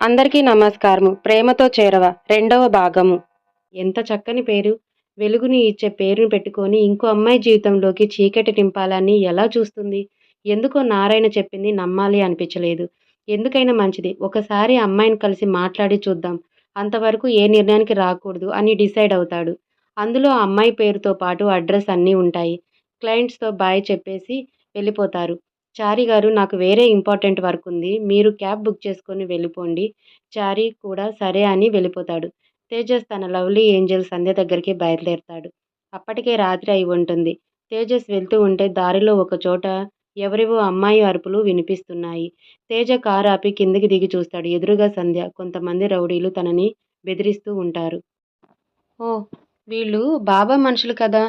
అందరికీ నమస్కారము. ప్రేమతో చేరవ. రెండవ భాగము. ఎంత చక్కని పేరు. వెలుగుని ఇచ్చే పేరును పెట్టుకొని ఇంకో అమ్మాయి జీవితంలోకి చీకటి నింపాలని ఎలా చూస్తుంది? ఎందుకో నారాయణ చెప్పింది నమ్మాలి అనిపించలేదు. ఎందుకైనా మంచిది. ఒకసారి అమ్మాయిని కలిసి మాట్లాడి చూద్దాం. అంతవరకు ఏ నిర్ణయానికి రాకూడదు అని డిసైడ్ అవుతాడు. అందులో ఆ అమ్మాయి పేరుతో పాటు అడ్రస్ అన్నీ ఉంటాయి. క్లయింట్స్తో బాయ్ చెప్పేసి వెళ్ళిపోతారు. చారి గారు నాకు వేరే ఇంపార్టెంట్ వర్క్ ఉంది. మీరు క్యాబ్ బుక్ చేసుకొని వెళ్ళిపోండి. చారీ కూడా సరే అని వెళ్ళిపోతాడు. తేజస్ తన లవ్లీ ఏంజల్ సంధ్య దగ్గరికి బయలుదేరుతాడు. అప్పటికే రాత్రి అయి ఉంటుంది. తేజస్ వెళ్తూ ఉంటే దారిలో ఒక చోట ఎవరివో అమ్మాయి అరుపులు వినిపిస్తున్నాయి. తేజ కారు ఆపి కిందికి దిగి చూస్తాడు. ఎదురుగా సంధ్య కొంతమంది రౌడీలు తనని బెదిరిస్తూ ఉంటారు. ఓ వీళ్ళు బాబా మనుషులు కదా.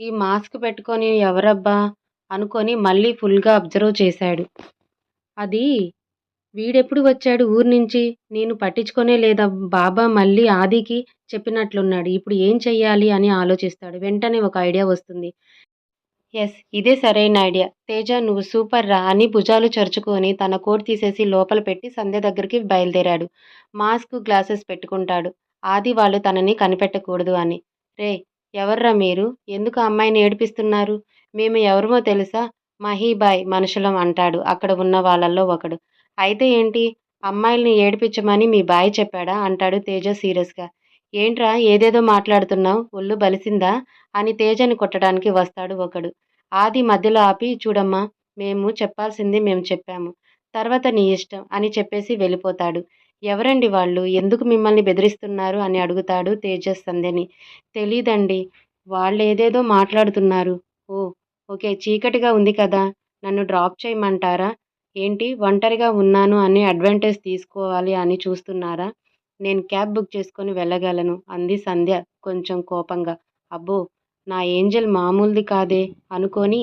ఈ మాస్క్ పెట్టుకొని ఎవరబ్బా? అనుకొని మళ్ళీ ఫుల్గా అబ్జర్వ్ చేశాడు. అది వీడెప్పుడు వచ్చాడు ఊరి నుంచి? నేను పట్టించుకునే లేదా? బాబా మళ్ళీ ఆదికి చెప్పినట్లున్నాడు. ఇప్పుడు ఏం చెయ్యాలి అని ఆలోచిస్తాడు. వెంటనే ఒక ఐడియా వస్తుంది. ఎస్ ఇదే సరైన ఐడియా. తేజ నువ్వు సూపర్ రా అని భుజాలు చరుచుకొని తన కోట్ తీసేసి లోపల పెట్టి సంధ్య దగ్గరికి బయలుదేరాడు. మాస్క్ గ్లాసెస్ పెట్టుకుంటాడు. ఆది వాళ్ళు తనని కనిపెట్టకూడదు అని. రే ఎవర్రా మీరు? ఎందుకు ఆ అమ్మాయిని ఏడిపిస్తున్నారు? మేము ఎవరమో తెలుసా? మహీబాయ్ మనుషులం అంటాడు. అక్కడ ఉన్న వాళ్ళల్లో ఒకడు. అయితే ఏంటి? అమ్మాయిల్ని ఏడిపించమని మీ బాయ్ చెప్పాడా? అంటాడు తేజ సీరియస్గా. ఏంట్రా? ఏదేదో మాట్లాడుతున్నావు? ఒళ్ళు బలిసిందా? అని తేజని కొట్టడానికి వస్తాడు ఒకడు. ఆది మధ్యలో ఆపి చూడమ్మా మేము చెప్పాల్సింది మేము చెప్పాము. తర్వాత నీ ఇష్టం అని చెప్పేసి వెళ్ళిపోతాడు. ఎవరండి వాళ్ళు? ఎందుకు మిమ్మల్ని బెదిరిస్తున్నారు? అని అడుగుతాడు తేజస్ సంధ్యని. తెలీదండి. వాళ్ళు ఏదేదో మాట్లాడుతున్నారు. ఓ ఓకే చీకటిగా ఉంది కదా నన్ను డ్రాప్ చేయమంటారా? ఏంటి ఒంటరిగా ఉన్నాను అని అడ్వాంటేజ్ తీసుకోవాలి అని చూస్తున్నారా? నేను క్యాబ్ బుక్ చేసుకొని వెళ్ళగలను అంది సంధ్య కొంచెం కోపంగా. అబ్బో నా ఏంజల్ మామూలుది కాదే అనుకొని.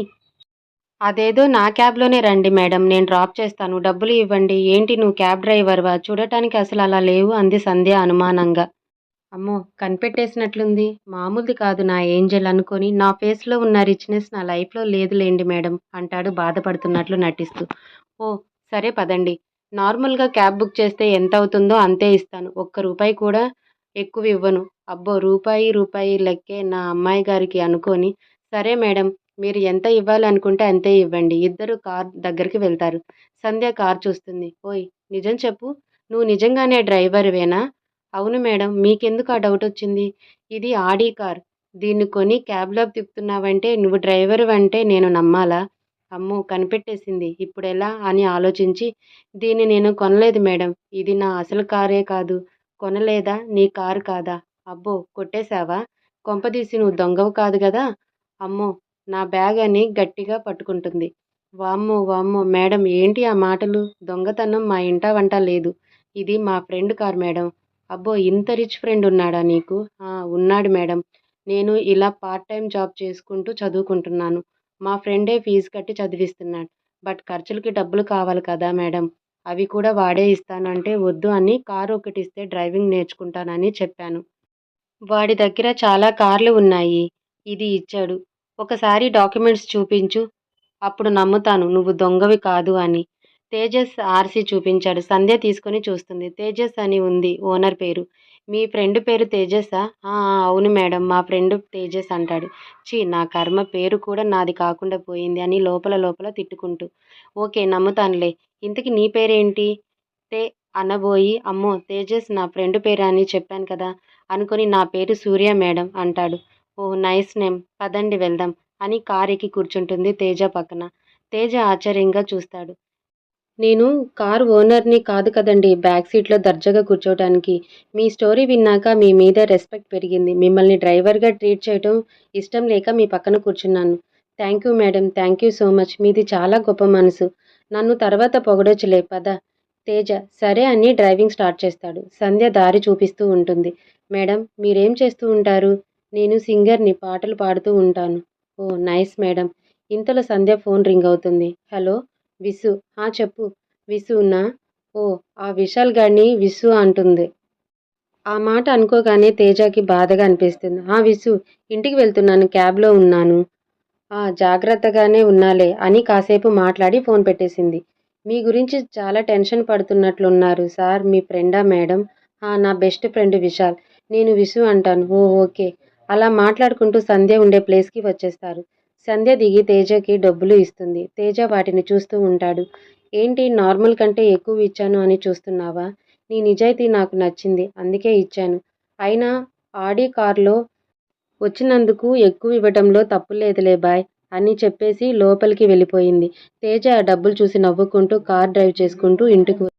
అదేదో నా క్యాబ్లోనే రండి మేడం నేను డ్రాప్ చేస్తాను డబ్బులు ఇవ్వండి ఏంటి నువ్వు క్యాబ్ డ్రైవర్వా? చూడటానికి అసలు అలా లేవు అంది సంధ్య అనుమానంగా. అమ్మో కనిపెట్టేసినట్లుంది. మామూలుది కాదు నా ఏంజల్ అనుకొని నా ఫేస్లో ఉన్న రిచ్నెస్ నా లైఫ్లో లేదులేండి మేడం అంటాడు బాధపడుతున్నట్లు నటిస్తూ. ఓ సరే పదండి. నార్మల్గా క్యాబ్ బుక్ చేస్తే ఎంత అవుతుందో అంతే ఇస్తాను. ఒక్క రూపాయి కూడా ఎక్కువ ఇవ్వను అబ్బో రూపాయి రూపాయి లెక్కే నా అమ్మాయి గారికి అనుకొని. సరే మేడం మీరు ఎంత ఇవ్వాలనుకుంటే అంతే ఇవ్వండి. ఇద్దరు కార్ దగ్గరికి వెళ్తారు. సంధ్య కార్ చూస్తుంది. ఓయ్ నిజం చెప్పు. నువ్వు నిజంగానే డ్రైవర్వేనా? అవును మేడం మీకెందుకు ఆ డౌట్ వచ్చింది? ఇది ఆడీ కార్. దీన్ని కొని క్యాబ్లో తిప్పుతున్నావంటే నువ్వు డ్రైవర్ అంటే నేను నమ్మాలా? అమ్మో కనిపెట్టేసింది. ఇప్పుడు ఎలా అని ఆలోచించి దీన్ని నేను కొనలేదు మేడం. ఇది నా అసలు కారే కాదు. కొనలేదా? నీ కారు కాదా? అబ్బో కొట్టేశావా? కొంపదీసి నువ్వు దొంగవు కాదు కదా అమ్మో నా బ్యాగ్ అని గట్టిగా పట్టుకుంటుంది. వామ్మో వామ్మో మేడం ఏంటి ఆ మాటలు? దొంగతనం మా ఇంట వంట లేదు. ఇది మా ఫ్రెండ్ కార్ మేడం. అబ్బో ఇంత రిచ్ ఫ్రెండ్ ఉన్నాడా నీకు? ఉన్నాడు మేడం. నేను ఇలా పార్ట్ టైం జాబ్ చేసుకుంటూ చదువుకుంటున్నాను. మా ఫ్రెండే ఫీజు కట్టి చదివిస్తున్నాడు. బట్ ఖర్చులకి డబ్బులు కావాలి కదా మేడం. అవి కూడా వాడే ఇస్తానంటే వద్దు అని కారు ఒకటి ఇస్తే డ్రైవింగ్ నేర్చుకుంటానని చెప్పాను. వాడి దగ్గర చాలా కార్లు ఉన్నాయి. ఇది ఇచ్చాడు. ఒకసారి డాక్యుమెంట్స్ చూపించు. అప్పుడు నమ్ముతాను నువ్వు దొంగవి కాదు అని. తేజస్ ఆర్సీ చూపించాడు. సంధ్య తీసుకొని చూస్తుంది. తేజస్ అని ఉంది. ఓనర్ పేరు. మీ ఫ్రెండ్ పేరు తేజసా? అవును మేడం. మా ఫ్రెండ్ తేజస్ అంటాడు. చీ నా కర్మ పేరు కూడా నాది కాకుండా పోయింది అని లోపల లోపల తిట్టుకుంటూ. ఓకే నమ్ముతానులే. ఇంతకి నీ పేరేంటి? తే అనబోయి అమ్మో తేజస్ నా ఫ్రెండ్ పేరు అని చెప్పాను కదా. అనుకొని నా పేరు సూర్య మేడం అంటాడు. Oh nice name. పదండి వెళ్దాం. అని కార్ ఎక్కి కూర్చుంటుంది తేజ పక్కన. తేజ ఆశ్చర్యంగా చూస్తాడు. నేను కార్ ఓనర్ని కాదు కదండి బ్యాక్ సీట్లో దర్జాగా కూర్చోవడానికి మీ స్టోరీ విన్నాక మీ మీద రెస్పెక్ట్ పెరిగింది. మిమ్మల్ని డ్రైవర్గా ట్రీట్ చేయటం ఇష్టం లేక మీ పక్కన కూర్చున్నాను. Thank you madam thank you so much. మీది చాలా గొప్ప మనసు. నన్ను తర్వాత పొగడొచ్చులే పద. తేజ సరే అని డ్రైవింగ్ స్టార్ట్ చేస్తాడు. సంధ్య దారి చూపిస్తూ ఉంటుంది. మేడం మీరేం చేస్తూ ఉంటారు? నేను సింగర్ని పాటలు పాడుతూ ఉంటాను. Oh nice madam. ఇంతలో సంధ్య ఫోన్ రింగ్ అవుతుంది. హలో? విసు. ఆ చెప్పు. విసునా ఓ ఆ విశాల్ గాడిని విసు అంటుంది. ఆ మాట అనుకోగానే తేజకి బాధగా అనిపిస్తుంది. ఆ విసు ఇంటికి వెళ్తున్నాను క్యాబ్లో ఉన్నాను. ఆ జాగ్రత్తగానే ఉన్నాలే అని కాసేపు మాట్లాడి ఫోన్ పెట్టేసింది. మీ గురించి చాలా టెన్షన్ పడుతున్నట్లున్నారు సార్ మీ ఫ్రెండా మేడం? "ఆ, నా బెస్ట్ ఫ్రెండ్ విశాల్. నేను విసు అంటాను. Oh okay. అలా మాట్లాడుకుంటూ సంధ్య ఉండే ప్లేస్కి వచ్చేస్తారు. సంధ్య దిగి తేజకి డబ్బులు ఇస్తుంది. తేజ వాటిని చూస్తూ ఉంటాడు. ఏంటి నార్మల్ కంటే ఎక్కువ ఇచ్చాను అని చూస్తున్నావా? నీ నిజాయితీ నాకు నచ్చింది. అందుకే ఇచ్చాను. అయినా ఆడి కార్లో వచ్చినందుకు ఎక్కువ ఇవ్వటంలో తప్పు లేదులే బాయ్ అని చెప్పేసి లోపలికి వెళ్ళిపోయింది. తేజ ఆ డబ్బులు చూసి నవ్వుకుంటూ కార్ డ్రైవ్ చేసుకుంటూ ఇంటికి